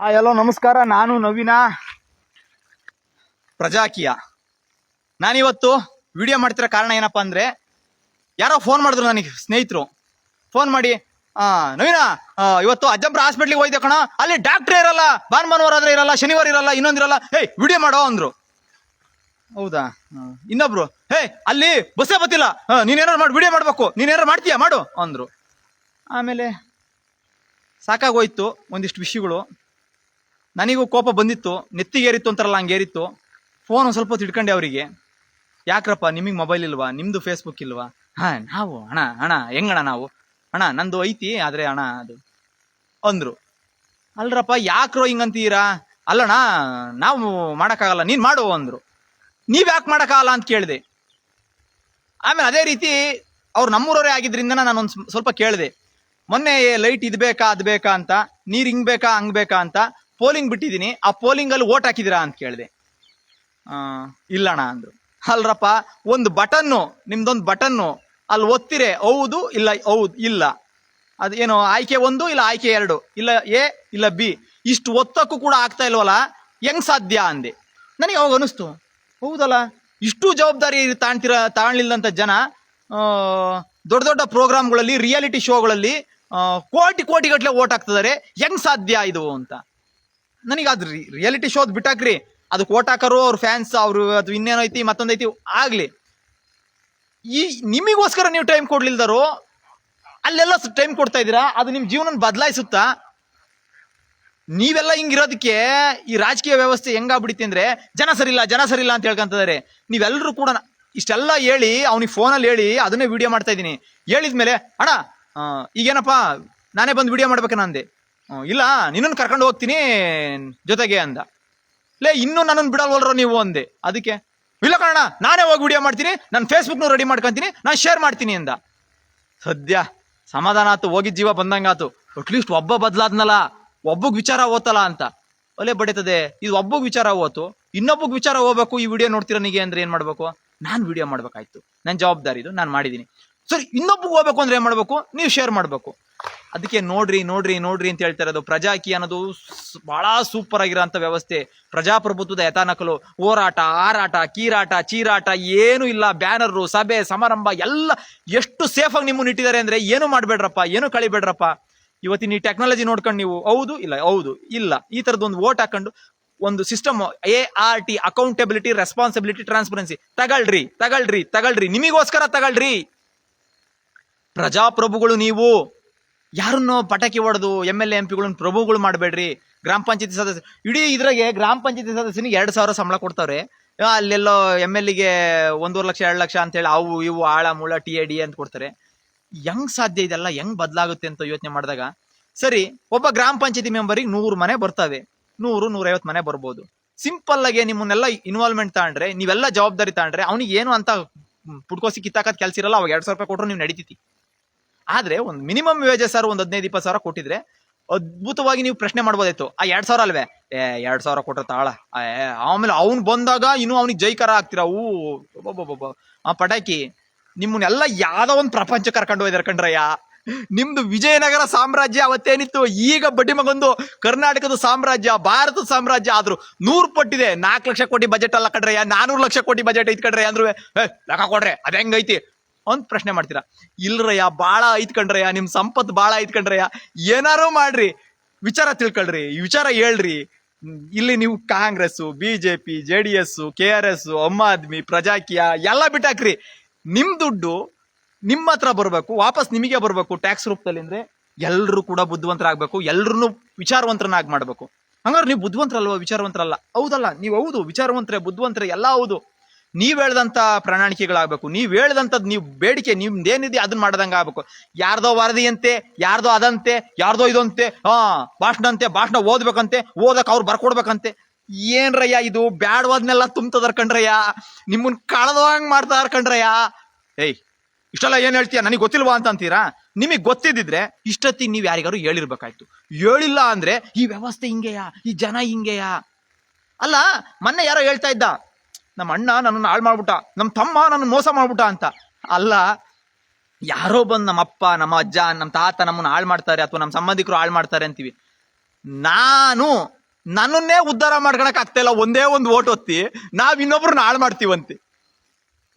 ಆ, ಎಲ್ಲೋ ನಮಸ್ಕಾರ, ನಾನು ನವೀನ. ಪ್ರಜಾಕಿಯ. ನಾನಿವತ್ತು ವಿಡಿಯೋ ಮಾಡ್ತಿರೋ ಕಾರಣ ಏನಪ್ಪಾ ಅಂದ್ರೆ, ಯಾರೋ ಫೋನ್ ಮಾಡಿದ್ರು ನನಗೆ, ಸ್ನೇಹಿತರು. ಫೋನ್ ಮಾಡಿ ನವೀನ ಇವತ್ತು ಅಜ್ಜಂಪುರ ಹಾಸ್ಪಿಟ್ಲಿಗೆ ಹೋಯ್ದೆ ಕಣ. ಅಲ್ಲಿ ಡಾಕ್ಟ್ರೇ ಇರಲ್ಲ ಭಾನುವಾರ ಆದ್ರೆ ಇರಲ್ಲ, ಶನಿವಾರ ಇರಲ್ಲ ಇನ್ನೊಂದಿರಲ್ಲ ಏಯ್, ವಿಡಿಯೋ ಮಾಡೋ, ಅಂದ್ರು. ಹೌದಾ. ಇನ್ನೊಬ್ರು ಹೇ ಅಲ್ಲಿ ಬಸ್ಸೇ ಬತ್ತಿಲ್ಲ ನೀನೇನಾರು ಮಾಡಿ, ವಿಡಿಯೋ ಮಾಡಬೇಕು. ನೀನೇನಾರು ಮಾಡ್ತೀಯಾ? ಮಾಡು, ಅಂದ್ರು. ಆಮೇಲೆ ಸಾಕಾಗೋಯ್ತು ಒಂದಿಷ್ಟು ವಿಷಯಗಳು. ನನಗೂ ಕೋಪ ಬಂದಿತ್ತು ನೆತ್ತಿಗೇರಿತ್ತು ಅಂತಾರಲ್ಲ ಹಂಗೇರಿತ್ತು ಫೋನ್ ಒಂದು ಸ್ವಲ್ಪ ಇಟ್ಕೊಂಡೆ ಅವರಿಗೆ. ಯಾಕ್ರಪ್ಪ ನಿಮಗೆ ಮೊಬೈಲ್ ಇಲ್ವಾ? ನಿಮ್ಮದು ಫೇಸ್ಬುಕ್ ಇಲ್ವಾ? ಹಾಂ, ನಾವು, ಅಣ್ಣ ಅಣ್ಣ, ಹೆಂಗಣ್ಣ ನಾವು? ಅಣ್ಣ, ನಂದು ಐತಿ, ಆದರೆ ಅಣ್ಣ ಅದು. ಅಂದರು. ಅಲ್ರಪ್ಪ, ಯಾಕ್ರೋ ಹಿಂಗಂತೀರಾ? ಅಲ್ಲಣ್ಣ, ನಾವು ಮಾಡೋಕ್ಕಾಗಲ್ಲ, ನೀನು ಮಾಡು ಅಂದರು. ನೀವು ಯಾಕೆ ಮಾಡೋಕ್ಕಾಗಲ್ಲ ಅಂತ ಕೇಳಿದೆ. ಆಮೇಲೆ ಅದೇ ರೀತಿ ಅವ್ರು ನಮ್ಮೂರವರೇ ಆಗಿದ್ದರಿಂದ ನಾನು ಒಂದು ಸ್ವಲ್ಪ ಕೇಳಿದೆ. ಮೊನ್ನೆ ಲೈಟ್ ಇದು ಬೇಕಾ, ಅದು ಬೇಕಾ ಅಂತ? ನೀರು ಹಿಂಗೆ ಬೇಕಾ, ಹಂಗೆ ಬೇಕಾ ಅಂತ? ಪೋಲಿಂಗ್ ಬಿಟ್ಟಿದ್ದೀನಿ, ಆ ಪೋಲಿಂಗಲ್ಲಿ ಓಟ್ ಹಾಕಿದಿರಾ ಅಂತ ಕೇಳಿದೆ. ಇಲ್ಲಣ್ಣ ಅಂದ್ರು. ಅಲ್ರಪ್ಪ, ಒಂದು ಬಟನ್ನು, ನಿಮ್ದೊಂದು ಬಟನ್ನು ಅಲ್ಲಿ ಒತ್ತಿರೆ, ಹೌದು ಇಲ್ಲ ಹೌದು, ಇಲ್ಲ. ಅದು ಏನು, ಆಯ್ಕೆ ಒಂದು ಇಲ್ಲ ಆಯ್ಕೆ ಎರಡು? ಇಲ್ಲ ಎ, ಇಲ್ಲ ಬಿ? ಇಷ್ಟು ಒತ್ತಕ್ಕೂ ಕೂಡ ಆಗ್ತಾ ಇಲ್ವಲ್ಲ, ಹೆಂಗ್ ಸಾಧ್ಯ ಅಂದೆ. ನನಗೆ ಅವಾಗ ಅನಿಸ್ತು, ಹೌದಲ್ಲ, ಇಷ್ಟು ಜವಾಬ್ದಾರಿ ತಾಣ್ತಿರ, ತಾಣ್ಲಿಲ್ಲಂತ ಜನ ದೊಡ್ಡ ದೊಡ್ಡ ಪ್ರೋಗ್ರಾಮ್ಗಳಲ್ಲಿ, ರಿಯಾಲಿಟಿ ಶೋಗಳಲ್ಲಿ ಕೋಟಿ ಕೋಟಿ ಗಟ್ಟಲೆ ಓಟ್ ಹಾಕ್ತಿದ್ದಾರೆ, ಹೆಂಗ್ ಸಾಧ್ಯ ಇದು ಅಂತ. ನನಗೆ ಅದು ರಿಯಾಲಿಟಿ ಶೋದ್ ಬಿಟ್ಟಾಕ್ರಿ. ಅದು ಕೋಟಾಕರು ಅವ್ರ ಫ್ಯಾನ್ಸ್ ಅವರು ಅದು ಇನ್ನೇನೋ ಐತಿ ಮತ್ತೊಂದು ಐತಿ ಆಗ್ಲಿ. ಈ ನಿಮಗೋಸ್ಕರ ನೀವು ಟೈಮ್ ಕೊಡ್ಲಿಲ್ದರು ಅಲ್ಲೆಲ್ಲ ಟೈಮ್ ಕೊಡ್ತಾ ಇದ್ದೀರಾ ಅದು ನಿಮ್ಮ ಜೀವನ ಬದಲಾಯಿಸುತ್ತಾ? ನೀವೆಲ್ಲ ಹಿಂಗಿರೋದಕ್ಕೆ ಈ ರಾಜಕೀಯ ವ್ಯವಸ್ಥೆ ಹೆಂಗಾಗ್ಬಿಡುತ್ತೆ ಅಂದ್ರೆ ಜನ ಸರಿಲ್ಲ ಜನ ಸರಿಲ್ಲ ಅಂತ ಹೇಳ್ಕೊಂತಿದ್ದಾರೆ ನೀವೆಲ್ಲರೂ ಕೂಡ ಇಷ್ಟೆಲ್ಲ ಹೇಳಿ ಅವನಿಗೆ ಫೋನಲ್ಲಿ ಹೇಳಿ ಅದನ್ನೇ ವಿಡಿಯೋ ಮಾಡ್ತಾ ಇದ್ದೀನಿ. ಹೇಳಿದ್ಮೇಲೆ ಅಣ್ಣ ಆ, ಈಗೇನಪ್ಪ ನಾನೇ ಬಂದು ವಿಡಿಯೋ ಮಾಡ್ಬೇಕು ಹ್ಮ್, ಇಲ್ಲ, ನಿನ್ನನ್ನು ಕರ್ಕೊಂಡು ಹೋಗ್ತೀನಿ ಜೊತೆಗೆ ಅಂದ. ಲೇ, ಇನ್ನೂ ನನ್ನನ್ನು ಬಿಡಲ್ವಲ್ರೋ ನೀವು ಅಂದೆ. ಅದಕ್ಕೆ, ಇಲ್ಲ ಕಣ ನಾನೇ ಹೋಗಿ ವಿಡಿಯೋ ಮಾಡ್ತೀನಿ, ನಾನು ಫೇಸ್ಬುಕ್ನು ರೆಡಿ ಮಾಡ್ಕೊಂತೀನಿ, ನಾನು ಶೇರ್ ಮಾಡ್ತೀನಿ ಅಂದ. ಸದ್ಯ ಸಮಾಧಾನ ಆತು ಹೋಗಿದ್ದ ಜೀವ ಬಂದಂಗಾತು. ಅಟ್ಲೀಸ್ಟ್ ಒಬ್ಬ ಬದಲಾದ್ನಲ್ಲ, ಒಬ್ಬಗ್ ವಿಚಾರ ಓತಲ್ಲ ಅಂತ. ಒಲೆ ಬಡಿತದೆ, ಇದು ಒಬ್ಬಗ್ ವಿಚಾರ ಓತು, ಇನ್ನೊಬ್ಬಗ್ ವಿಚಾರ ಹೋಗ್ಬೇಕು ಈ ವಿಡಿಯೋ ನೋಡ್ತಿರೋನಿಗೆ ಅಂದ್ರೆ ಏನ್ ಮಾಡ್ಬೇಕು? ನಾನ್ ವಿಡಿಯೋ ಮಾಡ್ಬೇಕಾಯ್ತು. ನನ್ನ ಜವಾಬ್ದಾರಿ ಇದು ನಾನು ಮಾಡಿದೀನಿ. ಸರಿ ಇನ್ನೊಬ್ಬ ಹೋಗ್ಬೇಕು ಅಂದ್ರೆ ಏನ್ ಮಾಡಬೇಕು? ನೀವು ಶೇರ್ ಮಾಡ್ಬೇಕು. ಅದಕ್ಕೆ ನೋಡ್ರಿ ನೋಡ್ರಿ ನೋಡ್ರಿ ಅಂತ ಹೇಳ್ತಾ ಇರೋದು. ಪ್ರಜಾಕಿ ಅನ್ನೋದು ಬಹಳ ಸೂಪರ್ ಆಗಿರೋಂಥ ವ್ಯವಸ್ಥೆ. ಪ್ರಜಾಪ್ರಭುತ್ವದ ಯಥಾನಕಲು ಹೋರಾಟ ಆರಾಟ ಕೀರಾಟ, ಚೀರಾಟ ಏನು ಇಲ್ಲ. ಬ್ಯಾನರು ಸಭೆ, ಸಮಾರಂಭ ಎಲ್ಲ ಎಷ್ಟು ಸೇಫಾಗಿ ನಿಮ್ಮನ್ನ ಇಟ್ಟಿದ್ದಾರೆ ಅಂದ್ರೆ ಏನು ಮಾಡ್ಬೇಡ್ರಪ್ಪ? ಏನು ಕಳಿಬೇಡ್ರಪ್ಪ? ಇವತ್ತಿನ ಈ ಟೆಕ್ನಾಲಜಿ ನೋಡ್ಕೊಂಡು ನೀವು ಹೌದು ಇಲ್ಲ? ಹೌದು ಇಲ್ಲ. ಈ ತರದ್ದು ಒಂದು ವೋಟ್ ಹಾಕೊಂಡು ಒಂದು system A R T accountability responsibility transparency ತಗಳ್ರಿ ತಗಳ್ರಿ ತಗಳ್ರಿ. ನಿಮಗೋಸ್ಕರ ತಗಳ್ರಿ. ಪ್ರಜಾಪ್ರಭುಗಳು ನೀವು. ಯಾರನ್ನು ಪಟಾಕಿ ಹೊಡೆದು ಎಂ ಎಲ್ ಎಂ ಪಿಗಳನ್ನ ಪ್ರಭುಗಳು ಮಾಡಬೇಡ್ರಿ. ಗ್ರಾಮ ಪಂಚಾಯತಿ ಸದಸ್ಯ ಇಡೀ ಇದ್ರಾಗೆ ಗ್ರಾಮ ಪಂಚಾಯತಿ ಸದಸ್ಯನಿಗೆ ಎರಡು ಸಾವಿರ ಸಂಬಳ ಕೊಡ್ತಾವ್ರೆ. ಅಲ್ಲೆಲ್ಲೋ ಎಂ ಎಲ್ಗೆ ಒಂದೂವರೆ ಲಕ್ಷ, ಎರಡು ಲಕ್ಷ ಅಂತೇಳಿ ಅವು, ಇವು, ಆಳ, ಮೂಳ, ಟಿ ಎ, ಡಿ ಅಂತ ಕೊಡ್ತಾರೆ. ಹೆಂಗ್ ಸಾಧ್ಯ ಇದೆಲ್ಲ? ಹೆಂಗ್ ಬದಲಾಗುತ್ತೆ ಅಂತ ಯೋಚನೆ ಮಾಡಿದಾಗ, ಸರಿ, ಒಬ್ಬ ಗ್ರಾಮ ಪಂಚಾಯತಿ ಮೆಂಬರಿಗೆ ನೂರು ಮನೆ ಬರ್ತವೆ. ನೂರು, ನೂರೈವತ್ತು ಮನೆ ಬರ್ಬೋದು. ಸಿಂಪಲ್ ಆಗಿ ನಿಮ್ಮನ್ನೆಲ್ಲ ಇನ್ವಾಲ್ವ್ಮೆಂಟ್ ತಗೊಂಡ್ರೆ, ನೀವೆಲ್ಲ ಜವಾಬ್ದಾರಿ ತಗೊಂಡ್ರೆ ಅವ್ನಿಗೆ ಏನು ಅಂತ ಪುಟ್ಕೋಸಿ ಕಿತ್ತಾಕತ್ ಕೆಲ್ಸ ಇರಲ್ಲ, ಅವಾಗ ಎರಡ್ ಸಾವಿರ ರೂಪಾಯಿ ಕೊಟ್ಟರು ನೀವು ನಡೀತೈತಿ. ಆದ್ರೆ ಒಂದು ಮಿನಿಮಮ್ ವೇಜಸ್ ಸರ್ ಒಂದು ಹದಿನೈದು ಇಪ್ಪತ್ತು ಸಾವಿರ ಕೊಟ್ಟಿದ್ರೆ ಅದ್ಭುತವಾಗಿ ನೀವು ಪ್ರಶ್ನೆ ಮಾಡ್ಬೋದಾಯ್ತು. ಆ ಎರಡ್ ಸಾವಿರ ಅಲ್ವೇ? ಏ, ಎರಡ್ ಸಾವಿರ ಕೊಟ್ರೆ ತಾಳ. ಆಮೇಲೆ ಅವ್ನ್ ಬಂದಾಗ ಇನ್ನು ಅವ್ನಿಗೆ ಜೈಕಾರ ಆಗ್ತೀರಾ? ಊ ಒಬ್ಬೊಬ್ಬೊಬ್ಬ. ಆ, ಪಟಾಕಿ, ನಿಮ್ಮನ್ನೆಲ್ಲ ಯಾವ್ದೋ ಒಂದು ಪ್ರಪಂಚ ಕರ್ಕೊಂಡು ಹೋಯ್ದಾರೆ ಕಣ್ರಯ್ಯ. ನಿಮ್ದು ವಿಜಯನಗರ ಸಾಮ್ರಾಜ್ಯ ಅವತ್ತೇನಿತ್ತು? ಈಗ ಬಡ್ಡಿ ಮಗೊಂದು ಕರ್ನಾಟಕದ ಸಾಮ್ರಾಜ್ಯ, ಭಾರತದ ಸಾಮ್ರಾಜ್ಯ ಆದ್ರೂ ನೂರು ಪಟ್ಟಿದೆ ನಾಲ್ಕು ಲಕ್ಷ ಕೋಟಿ ಬಜೆಟ್ ಅಲ್ಲ ಕಡ್ರಯ್ಯ ನಾನೂರು ಲಕ್ಷ ಕೋಟಿ ಬಜೆಟ್ ಐತ್ ಕಡ್ರಯ್ಯ ಅಂದ್ರೆ ಲೆಕ್ಕ ಕೊಡ್ರೆ, ಅದ ಹೆಂಗೈತಿ? ಅಂತ ಪ್ರಶ್ನೆ ಮಾಡ್ತೀರಾ? ಇಲ್ರಯ್ಯ, ಬಾಳ ಐತ್ ನಿಮ್ಮ ಸಂಪತ್ತು ಸಂಪತ್ ಬಾಳ ಐತ್ ಕಣ್ರಯ್ಯ ಏನಾರು ಮಾಡ್ರಿ. ವಿಚಾರ ತಿಳ್ಕೊಳ್ರಿ, ವಿಚಾರ ಹೇಳ್ರಿ. ಇಲ್ಲಿ ನೀವು Congress BJP J D S K R S Aam Aadmi, Prajakiya ಎಲ್ಲ ಬಿಟ್ಟಾಕ್ರಿ. ನಿಮ್ಮ ದುಡ್ಡು ನಿಮ್ಮ ಹತ್ರ ಬರಬೇಕು, ವಾಪಸ್ ನಿಮಗೆ ಬರಬೇಕು, ಟ್ಯಾಕ್ಸ್ ರೂಪದಲ್ಲಿ ಅಂದ್ರೆ ಎಲ್ಲರೂ ಕೂಡ ಬುದ್ಧಿವಂತರಾಗಬೇಕು ಎಲ್ರು ವಿಚಾರವಂತರನ್ನಾಗಿ ಮಾಡಬೇಕು. ಹಂಗಾರೆ ನೀವು ಬುದ್ಧಿವಂತರಲ್ವ? ವಿಚಾರವಂತರಲ್ಲ. ಹೌದಲ್ಲ, ನೀವು ಹೌದು, ವಿಚಾರವಂತರೇ, ಬುದ್ಧಿವಂತರೇ, ಎಲ್ಲ ಹೌದು. ನೀವ್ ಹೇಳ್ದಂತ ಪ್ರಣಾಳಿಕೆಗಳಾಗ್ಬೇಕು, ನೀವ್ ಹೇಳ್ದಂತದ್ ನೀವು ಬೇಡಿಕೆ ನಿಮ್ದೇನಿದೆ ಅದನ್ನ ಮಾಡ್ದಂಗೆ ಆಗ್ಬೇಕು. ಯಾರ್ದೋ ವರದಿಯಂತೆ, ಯಾರ್ದೋ ಅದಂತೆ, ಯಾರ್ದೋ ಇದಂತೆ, ಹಾ ಭಾಷಣ ಅಂತೆ ಭಾಷಣ ಓದ್ಬೇಕಂತೆ, ಓದಕ್ ಅವ್ರು ಬರ್ಕೊಡ್ಬೇಕಂತೆ. ಏನ್ರಯ್ಯ ಇದು? ಬ್ಯಾಡವಾದ್ನೆಲ್ಲ ತುಂಬ್ತದರ್ ಕಣ್ರಯ್ಯ? ನಿಮ್ಮನ್ ಮಾಡ್ತಾ ಮಾಡ್ತಾರ ಕಣ್ರಯ್ಯ? ಏಯ್, ಇಷ್ಟೆಲ್ಲ ಏನ್ ಹೇಳ್ತೀಯ? ನನಗೆ ಗೊತ್ತಿಲ್ವಾ ಅಂತ ಅಂತೀರಾ? ನಿಮಗೆ ಗೊತ್ತಿದ್ದಿದ್ರೆ ಇಷ್ಟೊತ್ತಿಗೆ ನೀವು ಯಾರಿಗಾರು ಹೇಳಿರ್ಬೇಕಾಯ್ತು. ಹೇಳಿಲ್ಲ ಅಂದ್ರೆ ಈ ವ್ಯವಸ್ಥೆ ಹಿಂಗೆಯಾ? ಈ ಜನ ಹಿಂಗೆಯಾ? ಅಲ್ಲ, ಮೊನ್ನೆ ಯಾರೋ ಹೇಳ್ತಾ ಇದ್ದ ನಮ್ಮ ಅಣ್ಣ ನನ್ನನ್ನು ಹಾಳು ಮಾಡ್ಬಿಟ್ಟ, ನಮ್ಮ ತಮ್ಮ ನನ್ನ ಮೋಸ ಮಾಡ್ಬಿಟ್ಟ ಅಂತ. ಅಲ್ಲ, ಯಾರೋ ಬಂದು ನಮ್ಮ ಅಪ್ಪ, ನಮ್ಮ ಅಜ್ಜ, ನಮ್ಮ ತಾತ ನಮ್ಮನ್ನ ಹಾಳು ಮಾಡ್ತಾರೆ ಅಥವಾ ನಮ್ಮ ಸಂಬಂಧಿಕರು ಹಾಳು ಮಾಡ್ತಾರೆ ಅಂತೀವಿ. ನಾನು ನನ್ನನ್ನೇ ಉದ್ಧಾರ ಮಾಡ್ಕೊಳಕ್ ಆಗ್ತಾ ಒಂದೇ ಒಂದು ಓಟ್ ಒತ್ತಿ, ನಾವ್ ಇನ್ನೊಬ್ರನ್ನ ಹಾಳು ಮಾಡ್ತೀವಂತೆ.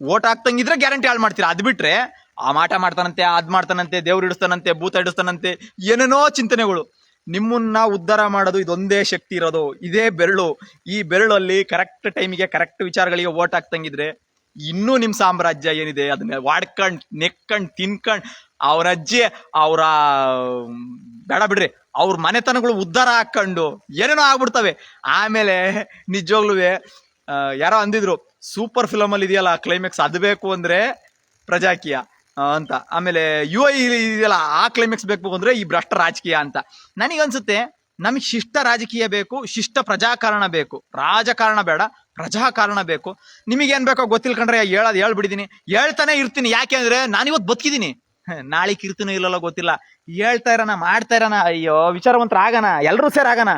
ಓಟ್ ಹಾಕ್ತಂಗಿದ್ರೆ ಗ್ಯಾರಂಟಿ ಹಾಳು ಮಾಡ್ತೀರಾ? ಅದು ಬಿಟ್ರೆ ಆ ಮಾಟ ಮಾಡ್ತಾನಂತೆ, ಅದ್ ಮಾಡ್ತಾನಂತೆ, ದೇವ್ರು ಇಡಿಸ್ತಾನಂತೆ ಭೂತ ಇಡಿಸ್ತಾನಂತೆ ಏನೇನೋ ಚಿಂತನೆಗಳು. ನಿಮ್ಮನ್ನ ಉದ್ಧಾರ ಮಾಡೋದು ಇದೊಂದೇ ಶಕ್ತಿ ಇರೋದು. ಇದೇ ಬೆರಳು. ಈ ಬೆರಳಲ್ಲಿ ಕರೆಕ್ಟ್ ಟೈಮಿಗೆ ಕರೆಕ್ಟ್ ವಿಚಾರಗಳಿಗೆ ಓಟ್ ಹಾಕ್ತಂಗಿದ್ರೆ ಇನ್ನೂ ನಿಮ್ಮ ಸಾಮ್ರಾಜ್ಯ ಏನಿದೆ? ಅದನ್ನ ವಾಡ್ಕಂಡ್, ನೆಕ್ಕಂಡ್, ತಿನ್ಕಂಡ್ ಅವ್ರ ಅಜ್ಜಿ, ಅವರ, ಬೇಡ ಬಿಡ್ರಿ, ಅವ್ರ ಮನೆತನಗಳು ಉದ್ಧಾರ ಹಾಕೊಂಡು ಏನೇನೋ ಆಗ್ಬಿಡ್ತವೆ. ಆಮೇಲೆ ನಿಜವಾಗ್ಲೂ ಯಾರೋ ಅಂದಿದ್ರು ಸೂಪರ್ ಫಿಲಮಲ್ಲಿ ಇದೆಯಲ್ಲ ಕ್ಲೈಮ್ಯಾಕ್ಸ್ ಅದು ಬೇಕು ಅಂದ್ರೆ ಪ್ರಜಾಕೀಯ. ಅಂತ. ಆಮೇಲೆ ಯು ಐ ಇದೆಯಲ್ಲ, ಆ ಕ್ಲೈಮ್ಯಾಕ್ಸ್ ಬೇಕು ಅಂದ್ರೆ ಈ ಭ್ರಷ್ಟ ರಾಜಕೀಯ ಅಂತ. ನನಗನ್ಸುತ್ತೆ, ನಮಗೆ ಶಿಷ್ಟ ರಾಜಕೀಯ ಬೇಕು, ಶಿಷ್ಟ ಪ್ರಜಾಕಾರಣ ಬೇಕು. ರಾಜಕಾರಣ ಬೇಡ, ಪ್ರಜಾಕಾರಣ ಬೇಕು. ನಿಮಗೇನ್ ಬೇಕೋ ಗೊತ್ತಿಲ್ಕಂಡ್ರೆ ಹೇಳೋದು ಹೇಳ್ಬಿಡಿದೀನಿ ಹೇಳ್ತಾನೆ ಇರ್ತೀನಿ. ಯಾಕೆ ಅಂದ್ರೆ ನಾನಿವತ್ತು ಬದುಕಿದೀನಿ. ನಾಳೆ ಕಿರ್ತೀನೋ ಇಲ್ಲಲ್ಲ ಗೊತ್ತಿಲ್ಲ. ಹೇಳ್ತಾ ಇರೋಣ, ಮಾಡ್ತಾ ಇರೋಣ. ಅಯ್ಯೋ, ವಿಚಾರವಂತರ ಆಗೋಣ. ಎಲ್ಲರೂ ಸೇರಾಗೋಣ